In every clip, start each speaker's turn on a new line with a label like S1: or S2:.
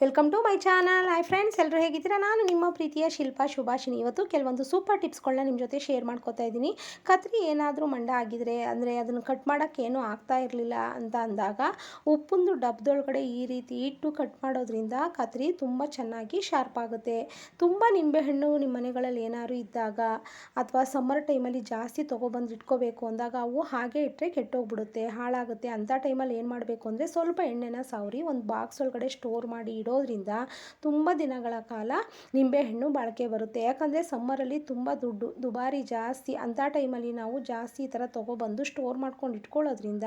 S1: Welcome to my channel hi friends ಎಲ್ಲರೂ ಹೇಗಿದ್ದೀರಾ? ನಾನು ನಿಮ್ಮ ಪ್ರೀತಿಯ ಶಿಲ್ಪಾ ಶುಭಾಷಿನಿ ಇವತ್ತು ಕೆಲವೊಂದು ಸೂಪರ್ ಟಿಪ್ಸ್ಗಳನ್ನ ನಿಮ್ಮ ಜೊತೆ ಶೇರ್ ಮಾಡ್ಕೋತಾ ಇದ್ದೀನಿ. ಕತ್ರಿ ಏನಾದರೂ ಮಂಡ ಆಗಿದ್ರೆ, ಅಂದರೆ ಅದನ್ನು ಕಟ್ ಮಾಡೋಕ್ಕೆ ಏನೂ ಆಗ್ತಾ ಇರಲಿಲ್ಲ ಅಂತ ಅಂದಾಗ, ಉಪ್ಪುಂದು ಡಬ್ಬದೊಳಗಡೆ ಈ ರೀತಿ ಇಟ್ಟು ಕಟ್ ಮಾಡೋದ್ರಿಂದ ಕತ್ರಿ ತುಂಬ ಚೆನ್ನಾಗಿ ಶಾರ್ಪ್ ಆಗುತ್ತೆ. ತುಂಬ ನಿಂಬೆಹಣ್ಣು ನಿಮ್ಮ ಮನೆಗಳಲ್ಲಿ ಏನಾದ್ರು ಇದ್ದಾಗ, ಅಥವಾ ಸಮ್ಮರ್ ಟೈಮಲ್ಲಿ ಜಾಸ್ತಿ ತೊಗೊಬಂದು ಇಟ್ಕೋಬೇಕು ಅಂದಾಗ, ಅವು ಹಾಗೆ ಇಟ್ಟರೆ ಕೆಟ್ಟೋಗ್ಬಿಡುತ್ತೆ, ಹಾಳಾಗುತ್ತೆ. ಅಂಥ ಟೈಮಲ್ಲಿ ಏನು ಮಾಡಬೇಕು ಅಂದರೆ ಸ್ವಲ್ಪ ಎಣ್ಣೆನ ಸಾವ್ರಿ, ಒಂದು ಬಾಕ್ಸ್ ಒಳಗಡೆ ಸ್ಟೋರ್ ಮಾಡಿ ಇಡೋದ್ರಿಂದ ತುಂಬ ದಿನಗಳ ಕಾಲ ನಿಂಬೆಹಣ್ಣು ಬಾಳಿಕೆ ಬರುತ್ತೆ. ಯಾಕಂದರೆ ಸಮ್ಮರಲ್ಲಿ ತುಂಬ ದುಡ್ಡು, ದುಬಾರಿ ಜಾಸ್ತಿ ಅಂಥ ಟೈಮಲ್ಲಿ ನಾವು ಜಾಸ್ತಿ ಈ ಥರ ತೊಗೊಬಂದು ಸ್ಟೋರ್ ಮಾಡ್ಕೊಂಡು ಇಟ್ಕೊಳ್ಳೋದ್ರಿಂದ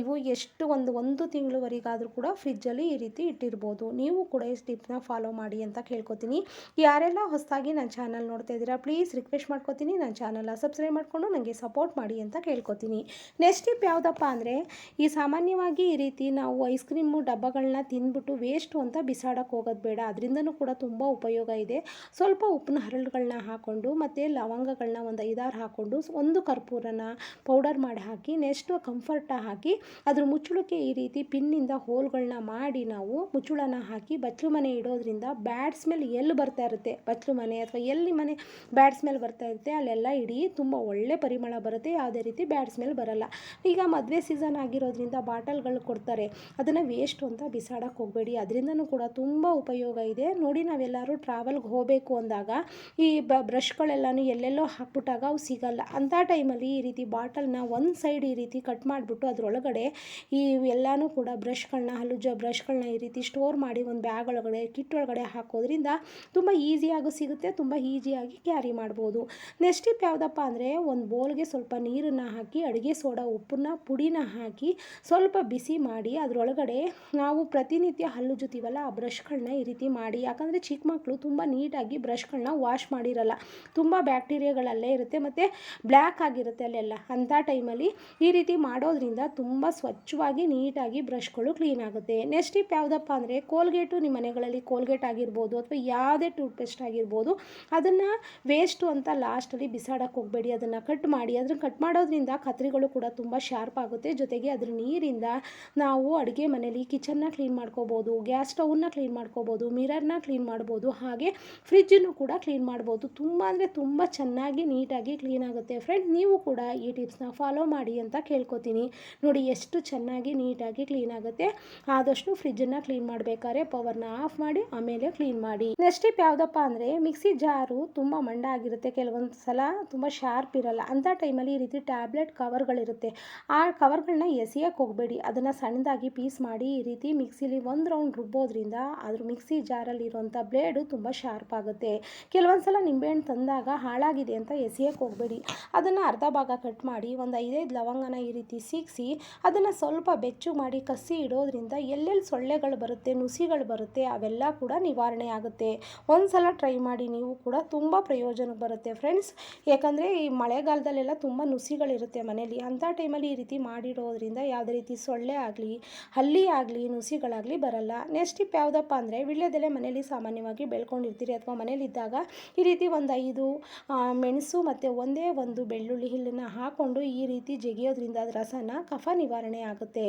S1: ಇವು ಎಷ್ಟು ಒಂದು ಒಂದು ತಿಂಗಳವರೆಗಾದರೂ ಕೂಡ ಫ್ರಿಜ್ಜಲ್ಲಿ ಈ ರೀತಿ ಇಟ್ಟಿರ್ಬೋದು. ನೀವು ಕೂಡ ಈ ಸ್ಟಿಪ್ನ ಫಾಲೋ ಮಾಡಿ ಅಂತ ಕೇಳ್ಕೊತೀನಿ. ಯಾರೆಲ್ಲ ಹೊಸದಾಗಿ ನನ್ನ ಚಾನಲ್ ನೋಡ್ತಾ ಇದ್ದೀರಾ ಪ್ಲೀಸ್ ರಿಕ್ವೆಸ್ಟ್ ಮಾಡ್ಕೊತೀನಿ. ನನ್ನ ಚಾನಲ್ನ ಸಬ್ಸ್ಕ್ರೈಬ್ ಮಾಡಿಕೊಂಡು ನನಗೆ ಸಪೋರ್ಟ್ ಮಾಡಿ ಅಂತ ಕೇಳ್ಕೊತೀನಿ. ನೆಕ್ಸ್ಟ್ ಟಿಪ್ ಯಾವುದಪ್ಪ ಅಂದರೆ, ಈ ಸಾಮಾನ್ಯವಾಗಿ ಈ ರೀತಿ ನಾವು ಐಸ್ ಕ್ರೀಮು ಡಬ್ಬಗಳನ್ನ ತಿಂದ್ಬಿಟ್ಟು ವೇಸ್ಟು ಅಂತ ಬಿಸಾಡೋಕ್ಕೆ ಹೋಗೋದು ಬೇಡ. ಅದರಿಂದನೂ ಕೂಡ ತುಂಬ ಉಪಯೋಗ ಇದೆ. ಸ್ವಲ್ಪ ಉಪ್ಪಿನ ಹರಳುಗಳನ್ನ ಹಾಕ್ಕೊಂಡು ಮತ್ತು ಲವಂಗಗಳನ್ನ ಒಂದು ಐದಾರು ಹಾಕ್ಕೊಂಡು ಒಂದು ಕರ್ಪೂರನ ಪೌಡರ್ ಮಾಡಿ ಹಾಕಿ, ನೆಕ್ಸ್ಟು ಕಂಫರ್ಟ ಹಾಕಿ, ಅದ್ರ ಮುಚ್ಚಳಕ್ಕೆ ಈ ರೀತಿ ಪಿನ್ನಿಂದ ಹೋಲ್ಗಳನ್ನ ಮಾಡಿ ನಾವು ಮುಚ್ಚುಳನ ಹಾಕಿ, ಬಚ್ಚಲು ಮನೆ ಇಡೋದ್ರಿಂದ ಬ್ಯಾಡ್ ಸ್ಮೆಲ್ ಎಲ್ಲಿ ಬರ್ತಾ ಇರುತ್ತೆ? ಬಚ್ಚಲು ಮನೆ ಅಥವಾ ಎಲ್ಲಿ ಮನೆ ಬ್ಯಾಡ್ ಸ್ಮೆಲ್ ಬರ್ತಾ ಇರುತ್ತೆ, ಅಲ್ಲೆಲ್ಲ ಇಡೀ ತುಂಬ ಒಳ್ಳೆ ಪರಿಮಳ ಬರುತ್ತೆ. ಯಾವುದೇ ರೀತಿ ಬ್ಯಾಡ್ ಸ್ಮೆಲ್ ಬರಲ್ಲ. ಈಗ ಮದುವೆ ಸೀಸನ್ ಆಗಿರೋದ್ರಿಂದ ಬಾಟಲ್ಗಳು ಕೊಡ್ತಾರೆ. ಅದನ್ನು ವೇಸ್ಟ್ ಅಂತ ಬಿಸಾಡೋಕ್ಕೆ ಹೋಗಬೇಡಿ. ಅದರಿಂದನೂ ಕೂಡ ತುಂಬ ಉಪಯೋಗ ಇದೆ. ನೋಡಿ ನಾವೆಲ್ಲರೂ ಟ್ರಾವೆಲ್ಗೆ ಹೋಗಬೇಕು ಅಂದಾಗ ಈ ಬ ಬ್ರಷ್ಗಳೆಲ್ಲನೂ ಎಲ್ಲೆಲ್ಲೋ ಹಾಕ್ಬಿಟ್ಟಾಗ ಅವು ಸಿಗಲ್ಲ. ಅಂಥ ಟೈಮಲ್ಲಿ ಈ ರೀತಿ ಬಾಟಲ್ನ ಒಂದು ಸೈಡ್ ಈ ರೀತಿ ಕಟ್ ಮಾಡಿಬಿಟ್ಟು ಅದರೊಳಗಡೆ ಈ ಎಲ್ಲನೂ ಕೂಡ ಬ್ರಷ್ಗಳನ್ನ ಹಲ್ಲುಜ್ಜೋ ಬ್ರಷ್ಗಳನ್ನ ಈ ರೀತಿ ಸ್ಟೋರ್ ಮಾಡಿ ಒಂದು ಬ್ಯಾಗ್ ಒಳಗಡೆ ಕಿಟ್ ಒಳಗಡೆ ಹಾಕೋದ್ರಿಂದ ತುಂಬ ಈಸಿಯಾಗೂ ಸಿಗುತ್ತೆ, ತುಂಬ ಈಸಿಯಾಗಿ ಕ್ಯಾರಿ ಮಾಡ್ಬೋದು. ನೆಕ್ಸ್ಟ್ ಟಿಪ್ ಯಾವುದಪ್ಪ ಅಂದರೆ ಒಂದು ಬೋಲ್ಗೆ ಸ್ವಲ್ಪ ನೀರನ್ನು ಹಾಕಿ, ಅಡುಗೆ ಸೋಡಾ ಉಪ್ಪನ್ನ, ಪುಡಿನ ಹಾಕಿ ಸ್ವಲ್ಪ ಬಿಸಿ ಮಾಡಿ ಅದರೊಳಗಡೆ ನಾವು ಪ್ರತಿನಿತ್ಯ ಹಲ್ಲುಜ್ಜುತ್ತೀವಲ್ಲ ಆ ಬ್ರಷ್ಗಳನ್ನ ಈ ರೀತಿ ಮಾಡಿ, ಯಾಕಂದರೆ ಚಿಕ್ಕ ಮಕ್ಕಳು ತುಂಬ ನೀಟಾಗಿ ಬ್ರಷ್ಗಳನ್ನ ವಾಶ್ ಮಾಡಿರಲ್ಲ. ತುಂಬ ಬ್ಯಾಕ್ಟೀರಿಯಾಗಳಲ್ಲೇ ಇರುತ್ತೆ, ಮತ್ತು ಬ್ಲ್ಯಾಕ್ ಆಗಿರುತ್ತೆ ಅಲ್ಲೆಲ್ಲ. ಅಂಥ ಟೈಮಲ್ಲಿ ಈ ರೀತಿ ಮಾಡೋದ್ರಿಂದ ತುಂಬ ಸ್ವಚ್ಛವಾಗಿ ನೀಟಾಗಿ ಬ್ರಷ್ಗಳು ಕ್ಲೀನ್ ಆಗುತ್ತೆ. ನೆಕ್ಸ್ಟ್ ಟಿಪ್ ಯಾವುದಪ್ಪ ಅಂದರೆ, ಕೋಲ್ಗೇಟು ನಿಮ್ಮ ಮನೆಗಳಲ್ಲಿ ಕೋಲ್ಗೇಟ್ ಆಗಿರ್ಬೋದು, ಅಥವಾ ಯಾವುದೇ ಟೂತ್ಪೇಸ್ಟ್ ಆಗಿರ್ಬೋದು, ಅದನ್ನು ವೇಸ್ಟು ಅಂತ ಲಾಸ್ಟಲ್ಲಿ ಬಿಸಾಡೋಕ್ಕೆ ಹೋಗಬೇಡಿ. ಅದನ್ನು ಕಟ್ ಮಾಡಿ ಅದನ್ನು ಕಟ್ ಮಾಡೋದ್ರಿಂದ ಕತ್ರಿಗಳು ಕೂಡ ತುಂಬ ಶಾರ್ಪ್ ಆಗುತ್ತೆ. ಜೊತೆಗೆ ಅದ್ರ ನೀರಿಂದ ನಾವು ಅಡುಗೆ ಮನೇಲಿ ಕಿಚನ್ನ ಕ್ಲೀನ್ ಮಾಡ್ಕೋಬೋದು, ಗ್ಯಾಸ್ ಸ್ಟವ್ನ ಕ್ಲೀನ್ ಮಾಡ್ಕೋಬೋದು, ಮಿರರ್ನ ಕ್ಲೀನ್ ಮಾಡ್ಬೋದು, ಹಾಗೆ ಫ್ರಿಜ್ಜನ್ನು ಕೂಡ ಕ್ಲೀನ್ ಮಾಡ್ಬೋದು. ತುಂಬ ಅಂದರೆ ತುಂಬ ಚೆನ್ನಾಗಿ ನೀಟಾಗಿ ಕ್ಲೀನ್ ಆಗುತ್ತೆ. ಫ್ರೆಂಡ್, ನೀವು ಕೂಡ ಈ ಟಿಪ್ಸ್ನ ಫಾಲೋ ಮಾಡಿ ಅಂತ ಕೇಳ್ಕೊತೀನಿ. ನೋಡಿ, ಎಷ್ಟು ಚೆನ್ನಾಗಿ ನೀಟಾಗಿ ಕ್ಲೀನ್ ಆಗುತ್ತೆ. ಆದಷ್ಟು ಫ್ರಿಜ್ಜನ್ನು ಕ್ಲೀನ್ ಮಾಡಬೇಕಾದ್ರೆ ಪವರ್ನ ಆಫ್ ಮಾಡಿ, ಆಮೇಲೆ ಕ್ಲೀನ್ ಮಾಡಿ. ನೆಕ್ಸ್ಟ್ ಟಿಪ್ ಯಾವುದಪ್ಪ ಅಂದರೆ, ಮಿಕ್ಸಿ ಜಾರು ತುಂಬ ಮಂಡ ಆಗಿರುತ್ತೆ. ಕೆಲವೊಂದು ಸಲ ತುಂಬ ಶಾರ್ಪ್ ಇರಲ್ಲ. ಅಂಥ ಟೈಮಲ್ಲಿ ಈ ರೀತಿ ಟ್ಯಾಬ್ಲೆಟ್ ಕವರ್ಗಳಿರುತ್ತೆ. ಆ ಕವರ್ಗಳನ್ನ ಎಸೆಯೋಕ್ಕೆ ಹೋಗಬೇಡಿ. ಅದನ್ನು ಸಣ್ಣದಾಗಿ ಪೀಸ್ ಮಾಡಿ ಈ ರೀತಿ ಮಿಕ್ಸಿಲಿ ಒಂದು ರೌಂಡ್ ರುಬ್ಬೋದ್ರಿಂದ ಅದ್ರ ಮಿಕ್ಸಿ ಜಾರಲ್ಲಿರುವಂಥ ಬ್ಲೇಡು ತುಂಬ ಶಾರ್ಪ್ ಆಗುತ್ತೆ. ಕೆಲವೊಂದು ಸಲ ನಿಂಬೆಹಣ್ಣು ತಂದಾಗ ಹಾಳಾಗಿದೆ ಅಂತ ಎಸೆಯೋಕ್ಕೆ ಹೋಗಬೇಡಿ. ಅದನ್ನು ಅರ್ಧ ಭಾಗ ಕಟ್ ಮಾಡಿ ಒಂದು ಐದೈದು ಲವಂಗನ ಈ ರೀತಿ ಸಿಕ್ಕಿಸಿ ಅದನ್ನು ಸ್ವಲ್ಪ ಬೆಚ್ಚು ಮಾಡಿ ಕಸಿ ಇಡೋದ್ರಿಂದ ಎಲ್ಲೆಲ್ಲಿ ಸೊಳ್ಳೆಗಳು ಬರುತ್ತೆ, ನುಸಿಗಳು ಬರುತ್ತೆ ಅವೆಲ್ಲ ಕೂಡ ನಿವಾರಣೆ ಆಗುತ್ತೆ. ಒಂದು ಸಲ ಟ್ರೈ ಮಾಡಿ ನೀವು ಕೂಡ ತುಂಬ ಪ್ರಯೋಜನಕ್ಕೆ ಬರುತ್ತೆ ಫ್ರೆಂಡ್ಸ್. ಯಾಕಂದರೆ ಈ ಮಳೆಗಾಲದಲ್ಲೆಲ್ಲ ತುಂಬ ನುಸಿಗಳಿರುತ್ತೆ ಮನೆಯಲ್ಲಿ. ಅಂಥ ಟೈಮಲ್ಲಿ ಈ ರೀತಿ ಮಾಡಿಡೋದ್ರಿಂದ ಯಾವುದೇ ರೀತಿ ಸೊಳ್ಳೆ ಆಗಲಿ, ಹಲ್ಲಿ ಆಗಲಿ, ನುಸಿಗಳಾಗಲಿ ಬರಲ್ಲ. ನೆಕ್ಸ್ಟ್ ಯಾವುದಪ್ಪ ಅಂದರೆ ವಿಳ್ಯದೆಲೆ ಮನೆಯಲ್ಲಿ ಸಾಮಾನ್ಯವಾಗಿ ಬೆಳ್ಕೊಂಡಿರ್ತೀರಿ ಅಥವಾ ಮನೇಲಿದ್ದಾಗ ಈ ರೀತಿ ಒಂದು ಐದು ಮೆಣಸು ಮತ್ತು ಒಂದೇ ಒಂದು ಬೆಳ್ಳುಳ್ಳಿ ಹಿಲ್ಲನ್ನು ಹಾಕ್ಕೊಂಡು ಈ ರೀತಿ ಜಗಿಯೋದ್ರಿಂದ ರಸನ ಕಫ ನಿವಾರಣೆ ಆಗುತ್ತೆ.